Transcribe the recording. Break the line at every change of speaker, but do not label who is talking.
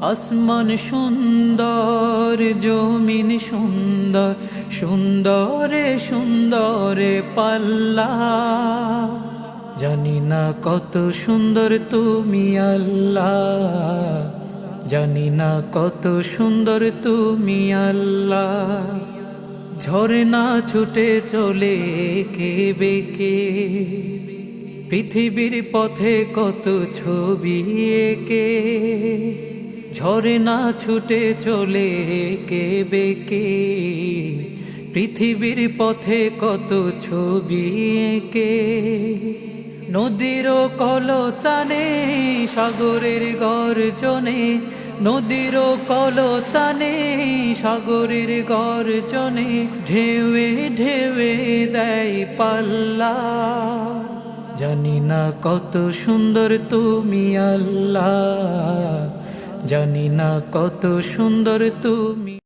আসমান সুন্দর, জমিন সুন্দর, সুন্দরে সুন্দরে পাল্লা। জানি না কত সুন্দর তুমি আল্লাহ। জানি না কত সুন্দর তুমি আল্লাহ। ঝরনা ছুটে চলে কে বেকে। পৃথিবীর পথে কত ছবি এঁকে। ঝরনা ছুটে চলে কে বেকে পৃথিবীর পথে কত ছবি এঁকে? নদীর কলতানে সাগরের গর্জনে। নদীর কলতানে সাগরের গর্জনে। ঢেউে ঢেউে দেয় পাল্লা। জানি না কত সুন্দর তুমি আল্লাহ। জানি না কত সুন্দর তুমি।